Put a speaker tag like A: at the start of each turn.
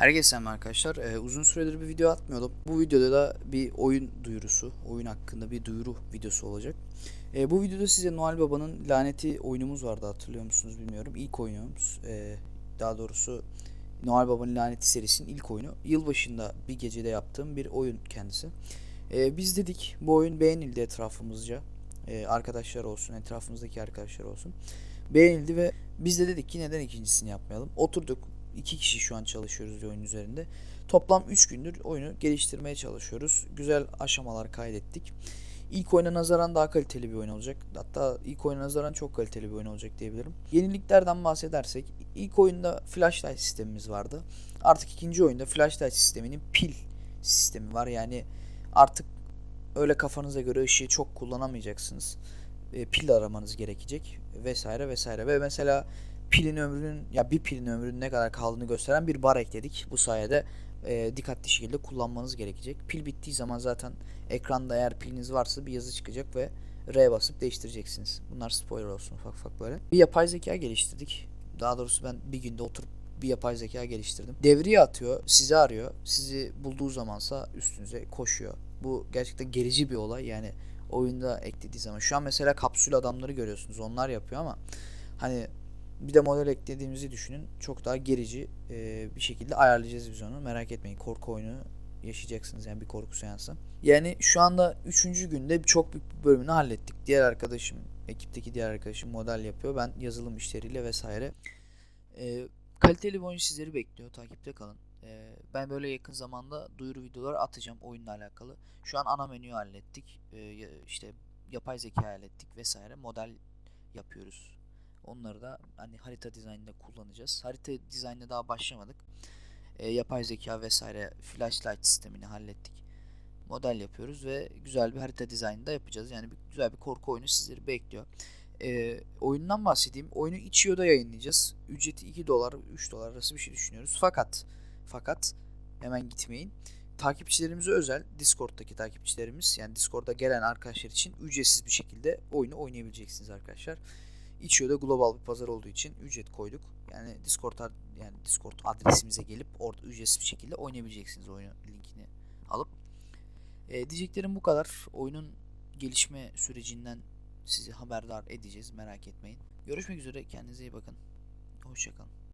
A: Herkese selam arkadaşlar. Ee, uzun süredir bir video atmıyordum. Bu videoda da bir oyun duyurusu, oyun hakkında bir duyuru videosu olacak. Ee, bu videoda size Noel Baba'nın laneti oyunumuz vardı hatırlıyor musunuz bilmiyorum. İlk oyunumuz. Ee, daha doğrusu Noel Baba'nın laneti serisinin ilk oyunu. Yılbaşında bir gecede yaptığım bir oyun kendisi. Ee, biz dedik bu oyun beğenildi etrafımızca. Ee, arkadaşlar olsun, etrafımızdaki arkadaşlar olsun. Beğenildi ve biz de dedik ki neden ikincisini yapmayalım. Oturduk iki kişi şu an çalışıyoruz oyun üzerinde. Toplam 3 gündür oyunu geliştirmeye çalışıyoruz. Güzel aşamalar kaydettik. İlk oyuna nazaran daha kaliteli bir oyun olacak. Hatta ilk oyuna nazaran çok kaliteli bir oyun olacak diyebilirim. Yeniliklerden bahsedersek ilk oyunda flashlight sistemimiz vardı. Artık ikinci oyunda flashlight sisteminin pil sistemi var. Yani artık öyle kafanıza göre ışığı çok kullanamayacaksınız. E, pil aramanız gerekecek vesaire vesaire. Ve mesela pilin ömrünün ya bir pilin ömrünün ne kadar kaldığını gösteren bir bar ekledik. Bu sayede e, dikkatli şekilde kullanmanız gerekecek. Pil bittiği zaman zaten ekranda eğer piliniz varsa bir yazı çıkacak ve R basıp değiştireceksiniz. Bunlar spoiler olsun ufak ufak böyle. Bir yapay zeka geliştirdik. Daha doğrusu ben bir günde oturup bir yapay zeka geliştirdim. Devriye atıyor, sizi arıyor. Sizi bulduğu zamansa üstünüze koşuyor. Bu gerçekten gerici bir olay. Yani oyunda eklediği zaman. Şu an mesela kapsül adamları görüyorsunuz. Onlar yapıyor ama hani bir de model eklediğimizi düşünün. Çok daha gerici e, bir şekilde ayarlayacağız biz onu. Merak etmeyin. Korku oyunu yaşayacaksınız yani bir korku seansı. Yani şu anda 3. günde çok büyük bir bölümünü hallettik. Diğer arkadaşım, ekipteki diğer arkadaşım model yapıyor. Ben yazılım işleriyle vesaire. E, kaliteli bir oyun sizleri bekliyor. Takipte kalın. E, ben böyle yakın zamanda duyuru videolar atacağım oyunla alakalı. Şu an ana menüyü hallettik. E, işte yapay zeka hallettik vesaire. Model yapıyoruz. Onları da hani harita dizaynında kullanacağız. Harita dizaynına daha başlamadık. E, yapay zeka vesaire flashlight sistemini hallettik. Model yapıyoruz ve güzel bir harita dizaynı da yapacağız. Yani bir, güzel bir korku oyunu sizleri bekliyor. E, oyundan bahsedeyim. Oyunu itch.io'da yayınlayacağız. Ücreti 2 dolar, 3 dolar arası bir şey düşünüyoruz. Fakat fakat hemen gitmeyin. Takipçilerimize özel Discord'daki takipçilerimiz yani Discord'a gelen arkadaşlar için ücretsiz bir şekilde oyunu oynayabileceksiniz arkadaşlar. İçiyor'da global bir pazar olduğu için ücret koyduk. Yani Discord yani Discord adresimize gelip orada ücretsiz bir şekilde oynayabileceksiniz oyunu linkini alıp. E, diyeceklerim bu kadar. Oyunun gelişme sürecinden sizi haberdar edeceğiz. Merak etmeyin. Görüşmek üzere. Kendinize iyi bakın. Hoşçakalın.